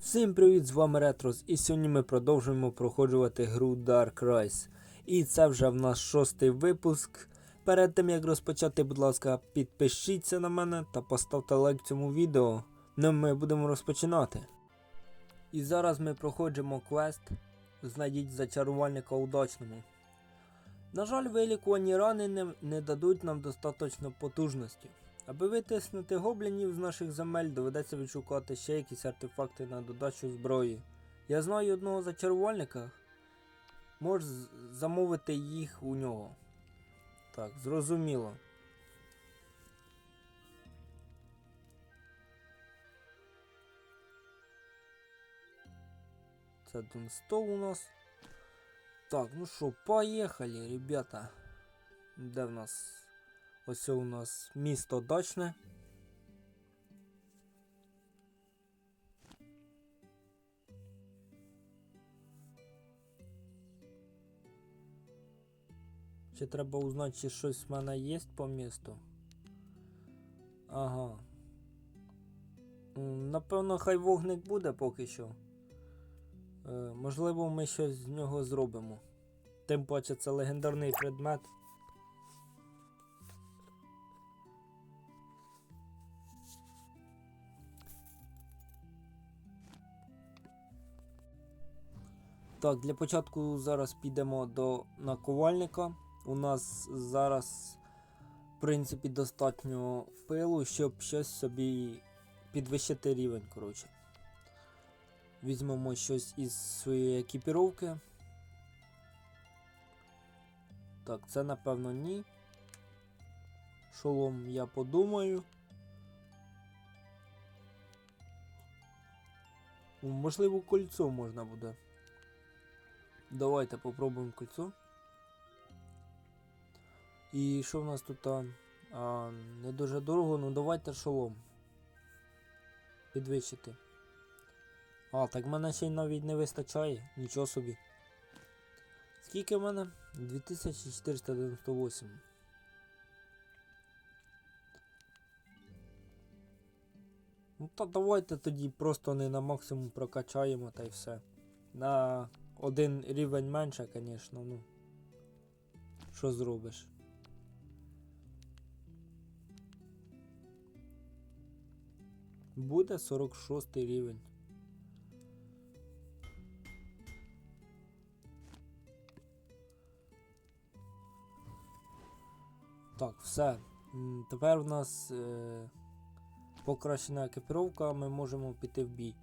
Всім привіт, з вами Ретрос, і сьогодні ми продовжуємо проходжувати гру Dark Rise. І це вже в нас шостий випуск. Перед тим як розпочати, будь ласка, підпишіться на мене та поставте лайк цьому відео. Ну ми будемо розпочинати. І зараз ми проходимо квест Знайдіть зачарувальника удачному. На жаль, вилікувані рани не, не дадуть нам достатньо потужності. Аби витиснути гоблінів з наших земель, доведеться відшукати ще якісь артефакти на додачу зброї. Я знаю одного зачарувальника. Можеш замовити їх у нього. Так, зрозуміло. Це Дунстол у нас. Так, ну що, поїхали, ребята. Де в нас? Ось у нас місто дачне. Ще треба узнати, чи щось в мене є по місту. Ага. Напевно, хай вогник буде поки що. Е, можливо, ми щось з нього зробимо. Тим паче це легендарний предмет. Так, для початку зараз підемо до наковальника. У нас зараз, в принципі, достатньо пилу, щоб щось собі підвищити рівень. коротше. Візьмемо щось із своєї екіпіровки. Так, це напевно ні. Шолом я подумаю. Можливо, кольцо можна буде. Давайте попробуємо кольцо. І що в нас тут? А, не дуже дорого, ну давайте шолом. Підвищити. А, так в мене ще й навіть не вистачає, нічого собі. Скільки в мене? 2498. Ну то давайте тоді просто не на максимум прокачаємо та й все. На один рівень менше, звісно, ну. Що зробиш? Буде 46 рівень. Так, все. Тепер в нас е, покращена екіпіровка, ми можемо піти в бій.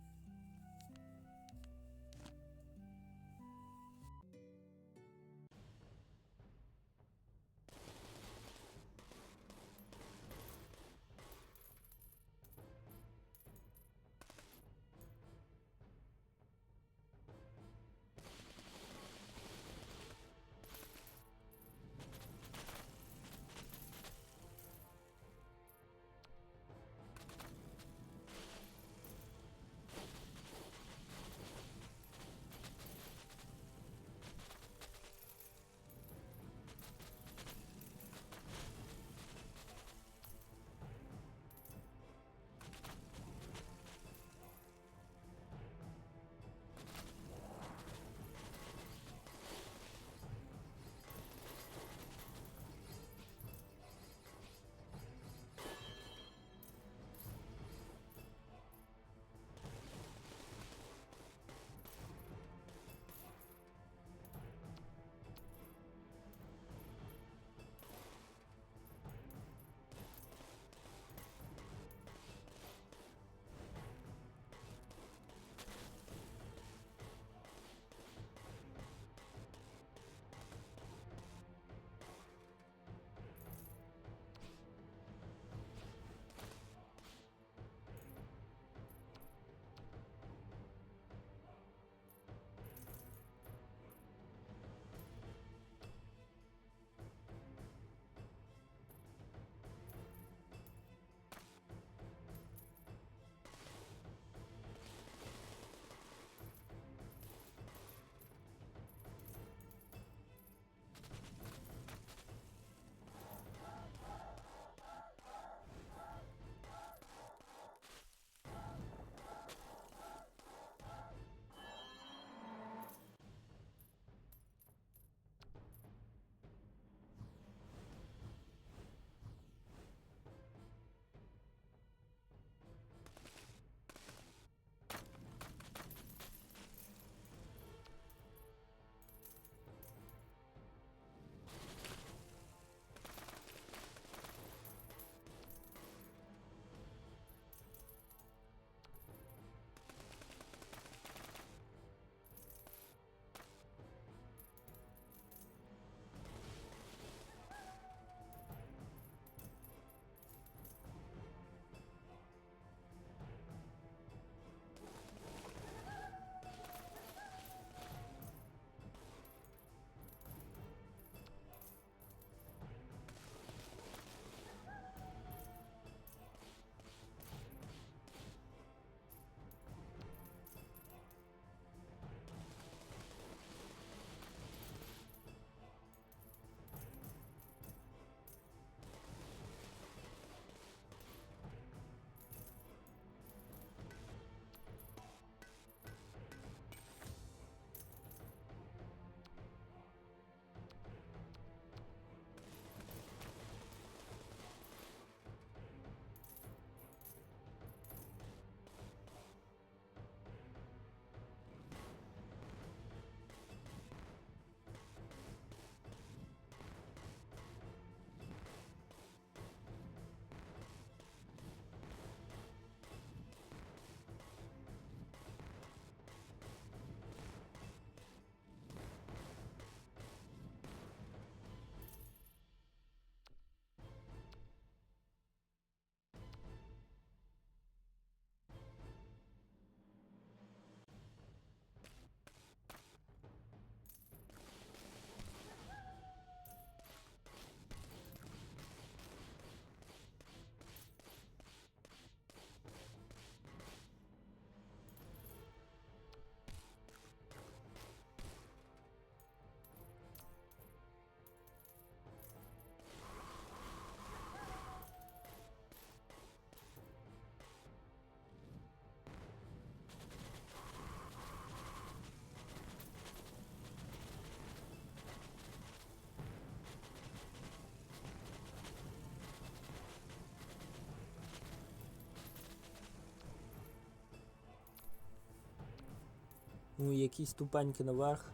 Ну, якісь ступеньки наверх.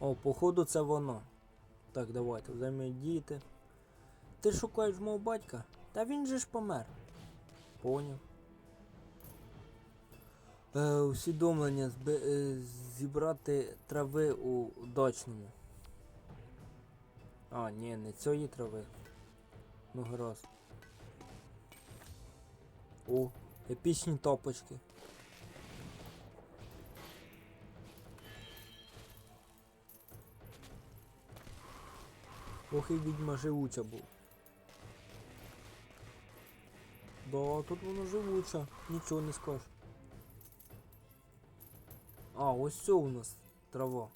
О, походу це воно. Так, давайте, взаємодіяти. Ти шукаєш мого батька? Та він же ж помер. Поняв. Е, усвідомлення зби, е, зібрати трави у дачному. А, ні, не цієї трави. Ну гаразд. О, епічні топочки. Ох і відьма живуча був. Да, тут воно живуча, нічого не скажеш. А, ось це у нас трава.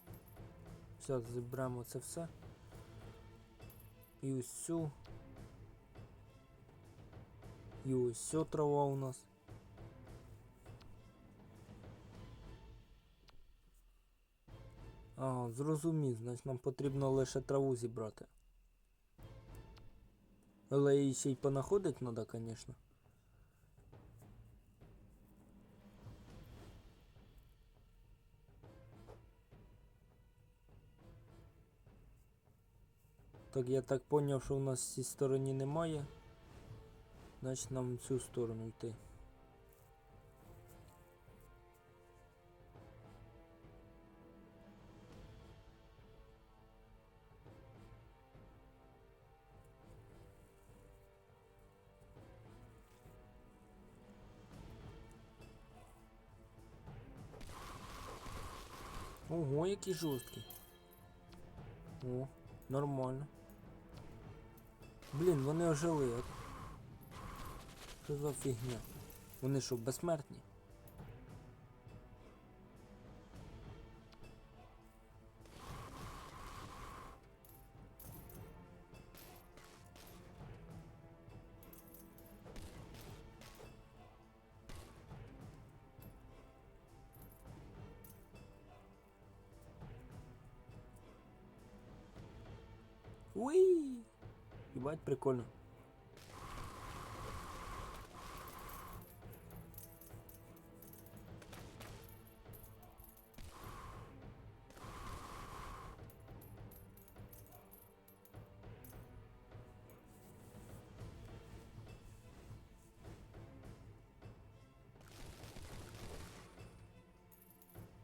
Зараз зіберемо це все. І ось цю. І ось ця трава у нас. А, зрозумів, значить нам потрібно лише траву зібрати. Але її ще й понаходить треба, звісно. Так, я так поняв, що у нас в цій стороні немає. Значить нам в цю сторону йти. Ого, який жорсткий. О, нормально. Блін, вони ожили. Що за фігня? Вони що, безсмертні? Прикольно.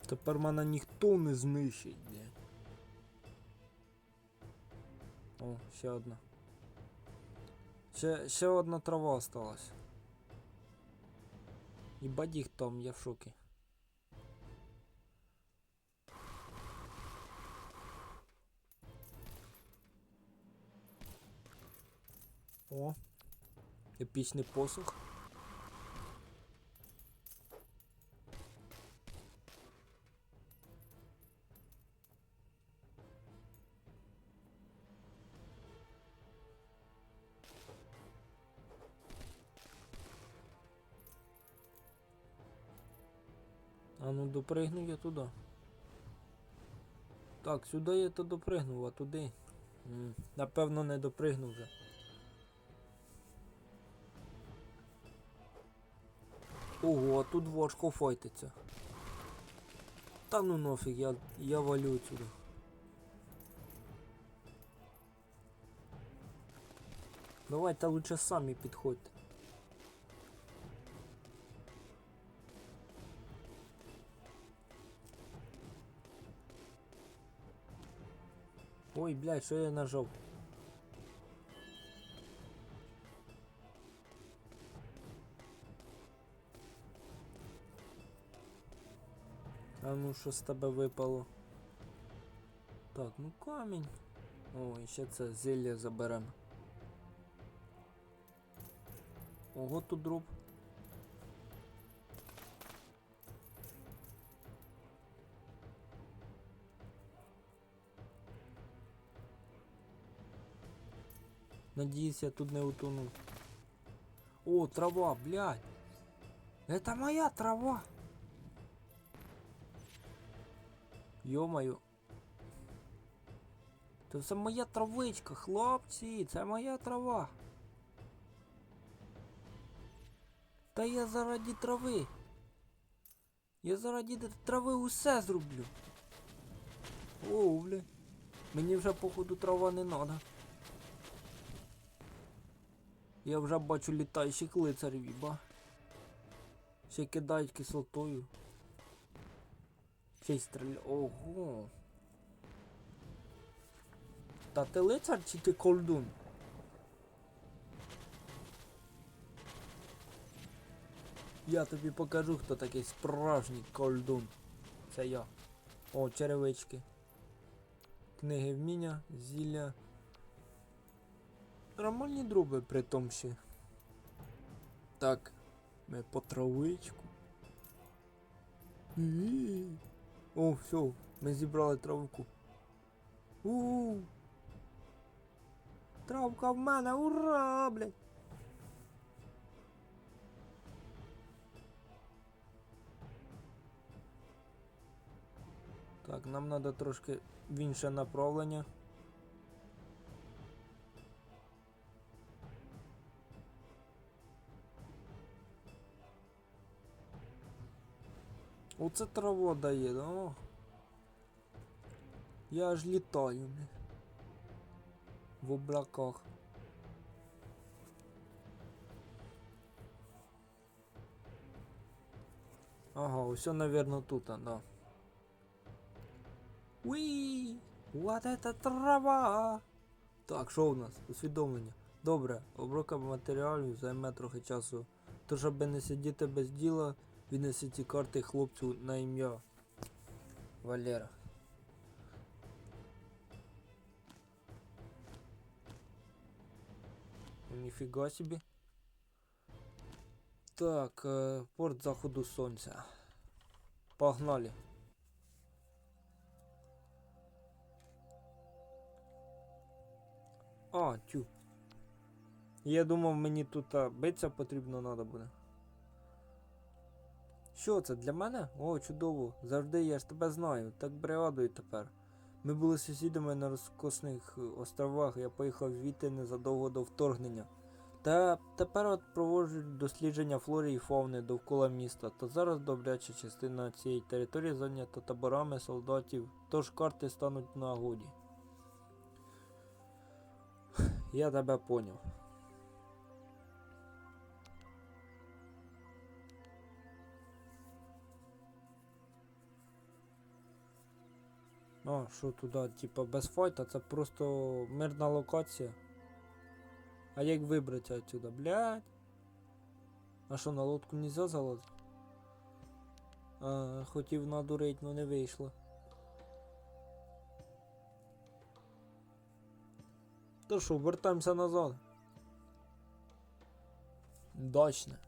Тепер мене ніхто не знищить. О, ще одна. Ще, ще одна трава осталась. Ебать їх там, я в шокі. О, епічний посух. Допригну я туди. Так, сюди я то допригнув, а туди. Напевно не допригнув вже. Ого, а тут важко файтиться. Та ну нафіг, я, я валю сюди. Давайте лучше самі підходьте. Ой, блядь, що я нажав? А ну що з тебе випало? Так, ну камінь. О, і ще це зілля. Ого, тут дроп. Надеюсь, я тут не утону. О, трава, блядь. Это моя трава. Йо-моє. Це моя травичка, хлопці, це моя трава. Та я заради трави. Я заради трави усе зроблю. О, бля. Мені вже походу трава не надо. Я вже бачу літаючих лицарів, іба. Ще кидають кислотою. Ще й стріляють. Ого. Та ти лицар чи ти колдун? Я тобі покажу, хто такий справжній колдун. Це я. О, черевички. Книги вміння, зілля. Нормальні дроби при тому ще. Так, ми по травичку. О, все, ми зібрали травку. у Травка в мене, ура, блядь! Так, нам треба трошки в інше направлення. Оце трава дає, да? О. Я аж літаю. В облаках. Ага, все, наверное, тут, да. Уи! Вот это трава! Так, що у нас? Усвідомлення. Добре, обробка матеріалів займе трохи часу. Тож, аби не сидіти без діла, віднеси ці карти хлопцю на ім'я. Валера. Ніфіга собі. Так, е, порт заходу сонця. Погнали. А, тю. Я думав, мені тут а, биться потрібно надо буде. Що це для мене? О, чудово. Завжди я ж тебе знаю. Так бригадую тепер. Ми були сусідами на розкосних е, островах, я поїхав звідти незадовго до вторгнення. Та тепер от проводжу дослідження флори і фауни довкола міста, та зараз добряча частина цієї території зайнята таборами солдатів, тож карти стануть в нагоді. Я тебе поняв. А, що туди, типа без файта, це просто мирна локація. А як вибратися отсюда, блядь? А що, на лодку нельзя залазити? А, хотів надурить, но не вийшло. То що, вертаємося назад. Дачне.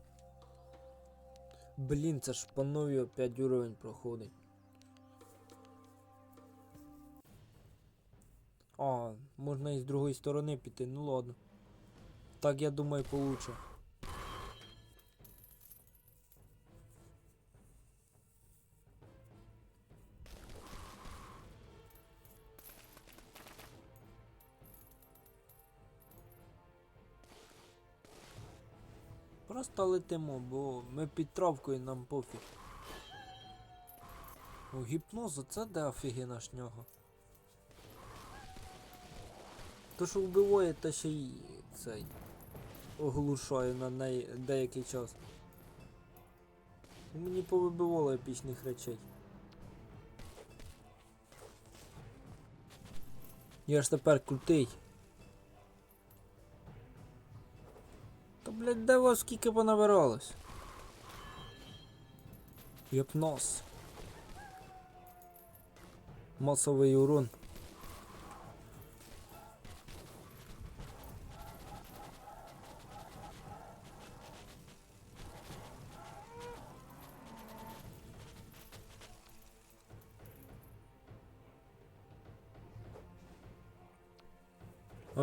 Блін, це ж новій опять уровень проходить. А, можна і з другої сторони піти, ну ладно. Так я думаю получше. Просто летимо, бо ми під травкою нам пофіг. О, гіпноз, оце де офігена шняга. То що вбиває, та ще й цей оглушає на неї деякий час. Мені повибивало епічних речей. Я ж тепер крутий. Та блядь, де вас скільки понабиралось? Гіпноз. Масовий урон.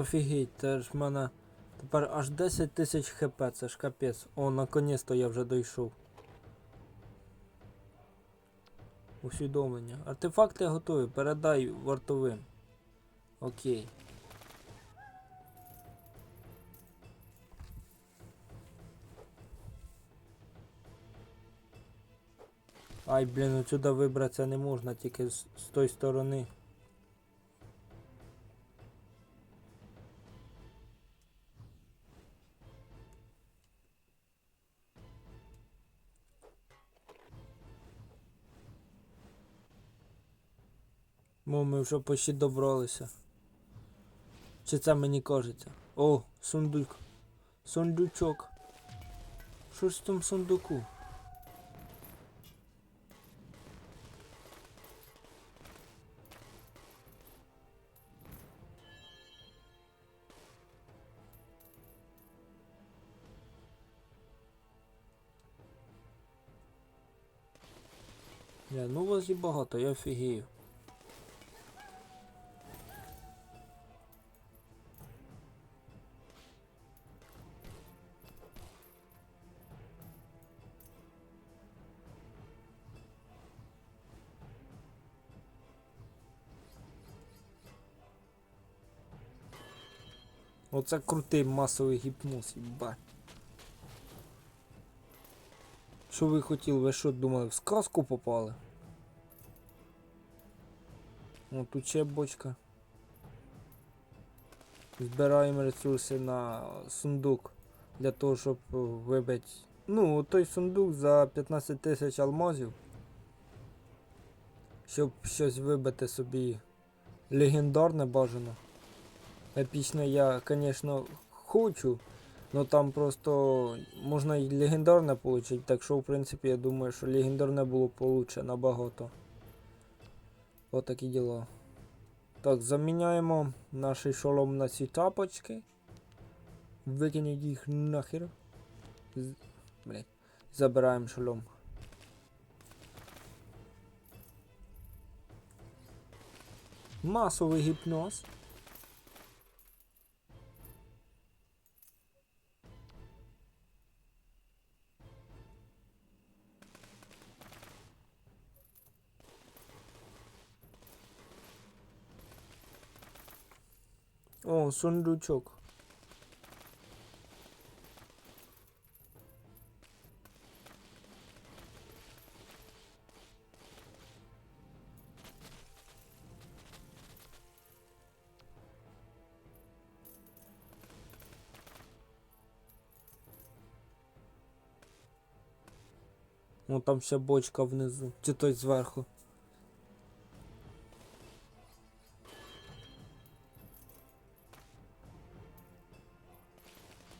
Офігеть, це ж в мене тепер аж 10 тисяч хп, це ж капець. О, наконець то я вже дійшов. Усвідомлення. Артефакти готові, передай вартовим. Окей. Ай, блін, отсюда вибратися не можна, тільки з, з той сторони. Ми вже почти добралися. Чи це мені кажеться? О, сундук. Сундучок. Що ж в тому сундуку? Не, ну вас і багато, я офігію. Оце крутий масовий гіпноз, їбать. Що ви хотіли? Ви що думали, в сказку попали? О, тут ще бочка. Збираємо ресурси на сундук для того, щоб е, вибити. Ну, той сундук за 15 тисяч алмазів. Щоб щось вибити собі легендарне бажано. Епічне я, звісно, хочу. Ну там просто можна і легендарне отримати, так що в принципі я думаю, що легендарне було б получше набагато. Отакі діла. Так, заміняємо наш шолом на ці тапочки. Викинемо їх нахер. З... Блін. Забираємо шолом. Масовий гіпноз. О, сундучок. Ну там ще бочка внизу. Чи той зверху.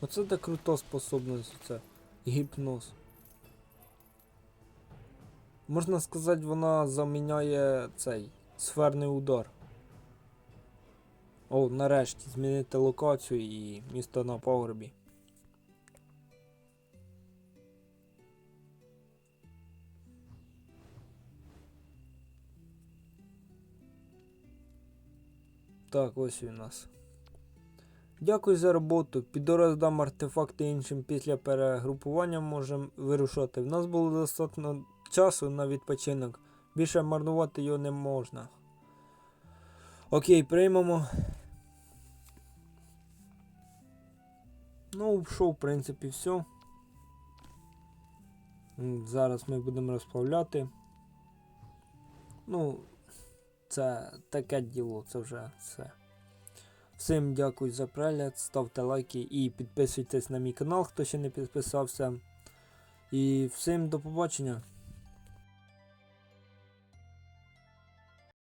Оце так крута способність це. Гіпноз. Можна сказати, вона заміняє цей сферний удар. О, нарешті змінити локацію і місто на пагорбі. Так, ось він у нас. Дякую за роботу. Піду роздам артефакти іншим після перегрупування можемо вирушати. В нас було достатньо часу на відпочинок. Більше марнувати його не можна. Окей, приймемо. Ну, що, в принципі, все. Зараз ми будемо розплавляти. Ну, це таке діло, це вже все. Всім дякую за перегляд, ставте лайки і підписуйтесь на мій канал, хто ще не підписався. І всім до побачення.